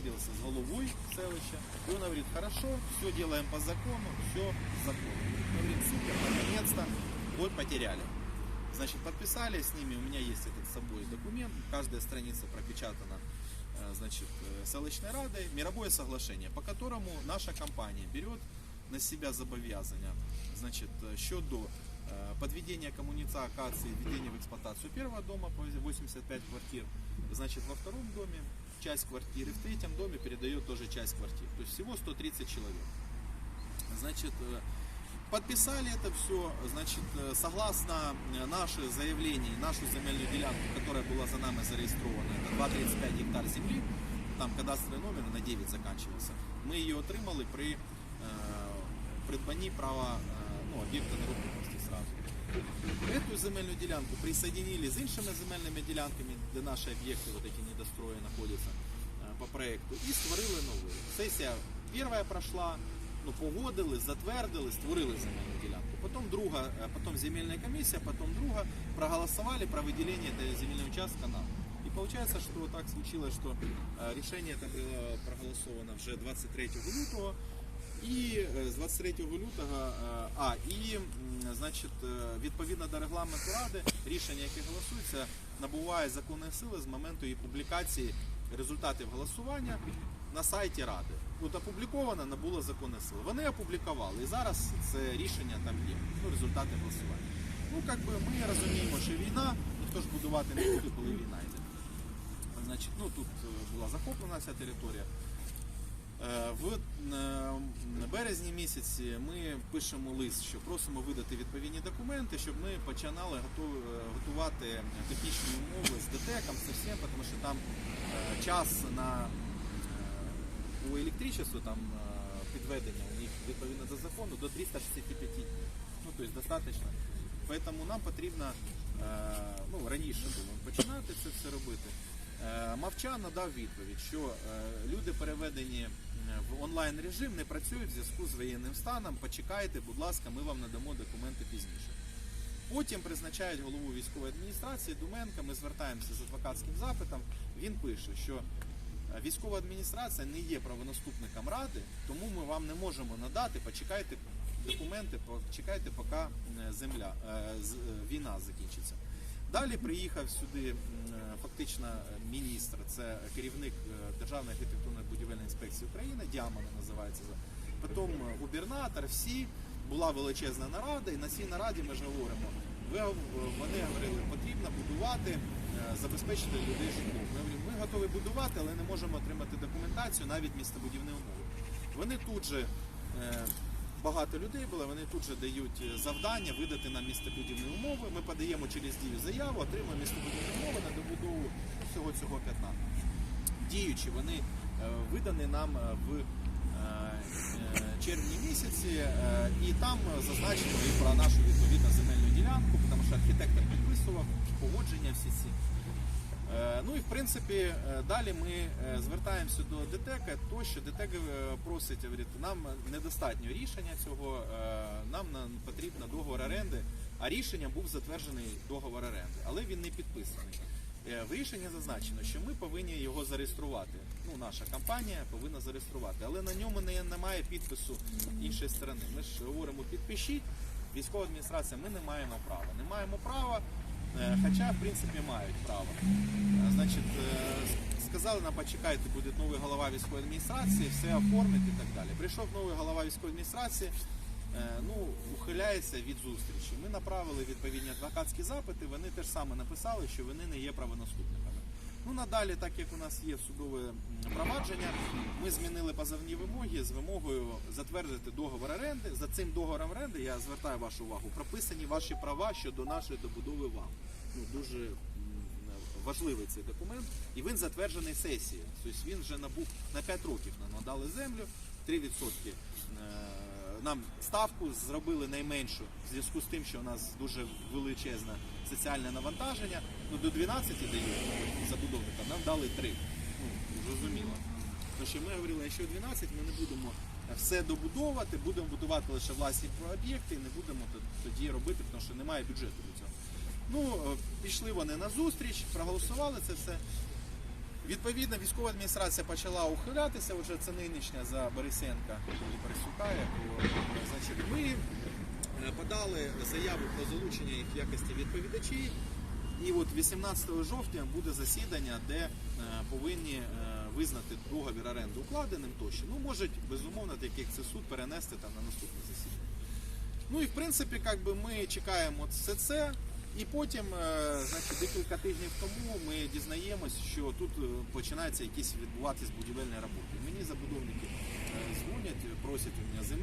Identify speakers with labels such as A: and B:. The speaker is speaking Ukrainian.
A: встретился с головой селища, и он говорит, хорошо, все делаем по закону, все законно. Говорит, супер, наконец-то, год потеряли. Значит, подписали с ними, у меня есть этот с собой документ, каждая страница пропечатана э, значит, э, селищной радой, мировое соглашение, по которому наша компания берет на себя зобов'язання значит, щодо э, подведения коммуникации, введения в эксплуатацию первого дома по 85 квартир, значит, во втором доме часть квартиры, в третьем доме передает тоже часть квартир. То есть всего 130 человек. Значит, э, подписали это все, значит, э, согласно э, наше заявление, нашу земельную делянку, которая была за нами зарегистрирована, это 2,35 гектар земли, там кадастровый номер на 9 заканчивался, ми її отримали при е, придбанні права е, ну, об'єкта нерухомості сразу. Эту земельную делянку присоединили с іншими земельними ділянками, де наші об'єкти вот эти недострої знаходяться е, по проекту, і створили нову. Сесія перша пройшла, ну, погодили, затвердили, створили земельну ділянку. Потім друга, е, потім земельна комісія, потім друга проголосували про виділення этого земельного участка нам. И получается, что так случилось, что э, решение это было проголосовано вже 23 лютого. І е, з 23 лютого, е, а і значить, е, відповідно до регламенту ради, рішення, яке голосується, набуває законної сили з моменту її публікації результатів голосування на сайті ради. От опубліковано, набуло законної сили. Вони опублікували, і зараз це рішення там є. Ну, результати голосування. Ну, як би ми розуміємо, що війна, ніхто ж будувати не буде, коли війна йде. Значить, ну тут була захоплена вся територія. Е, В е, березні місяці ми пишемо лист, що просимо видати відповідні документи, щоб ми починали е, готувати технічні умови з ДТЕКом, з всім, тому що там час на у електричества там підведення у них відповідно до закону до 365 днів. Ну, тобто достатньо. Поэтому нам потрібно ну, раніше було починати це все робити. Мовчан надав відповідь, що люди переведені в онлайн режим не працюють в зв'язку з воєнним станом. Почекайте, будь ласка, ми вам надамо документи пізніше. Потім призначають голову військової адміністрації Думенка. Ми звертаємося з адвокатським запитом. Він пише, що е, військова адміністрація не є правонаступником ради, тому ми вам не можемо надати. Почекайте документи, почекайте, поки е, земля е, е, війна закінчиться. Далі приїхав сюди е, фактично міністр, це керівник е, Державної архітектурної будівельної інспекції України, Діамана називається. Потім е, губернатор, всі була величезна нарада, і на цій нараді ми ж говоримо. Вони говорили, потрібно будувати, забезпечити людей житлом. Ми говоримо, ми готові будувати, але не можемо отримати документацію, навіть містобудівні умови. Вони тут же. Багато людей було, вони тут же дають е, завдання видати нам містобудівні умови. Ми подаємо через дію заяву, отримуємо містобудівні умови на добудову всього цього п'ятна. Діючі, вони е, видані нам е, в червні місяці, і там зазначено і про нашу відповідну земельну ділянку, тому що архітектор підписував погодження всі ці. Е, Ну і в принципі е, далі ми е, звертаємося до ДТЕК, то що ДТЕК просить, говорить, нам недостатньо рішення цього, нам на- потрібно договор оренди, а рішення був затверджений договор оренди, але він не підписаний. В рішенні зазначено, що ми повинні його зареєструвати. Ну, наша компанія повинна зареєструвати, але на ньому не, немає підпису іншої сторони. Ми ж говоримо, підпишіть. Військова адміністрація, ми не маємо права. Не маємо права, хоча в принципі мають право. Е, Значить, е, сказали нам, почекайте, буде новий голова військової адміністрації, все оформить і так далі. Прийшов новий голова військової адміністрації, ну, ухиляється від зустрічі. Ми направили відповідні адвокатські запити, вони теж саме написали, що вони не є правонаступниками. Ну, надалі, так як у нас є судове провадження, ми змінили позовні вимоги з вимогою затвердити договор оренди. За цим договором оренди, я звертаю вашу увагу, прописані ваші права щодо нашої добудови вам. Ну, дуже важливий цей документ. І він затверджений сесією. Тобто він вже набув на 5 років нам надали землю, 3% е, нам ставку зробили найменшу в зв'язку з тим, що у нас дуже величезне соціальне навантаження. Ну до 12 дають забудовника, нам дали 3. Ну, зрозуміло. Тому що ми говорили, якщо 12, ми не будемо все добудовувати, будемо будувати лише власні об'єкти і не будемо тоді робити, тому що немає бюджету до цього. Ну, е, пішли вони на зустріч, проголосували це все. Відповідно, військова адміністрація почала ухилятися, вже це нинішня за Борисенка і Борисюка. Значить, ми е, подали заяву про залучення їх в якості відповідачів. І от 18 жовтня буде засідання, де е, повинні е, визнати договір оренди укладеним тощо. Ну, можуть, безумовно, так як це суд перенести там на наступне засідання. Ну і в принципі, як би ми чекаємо все це. І потім, е, значить, декілька тижнів тому ми дізнаємось, що тут починається починаються якісь відбуватись будівельні роботи. Мені забудовники е, дзвонять, просять у мене землі.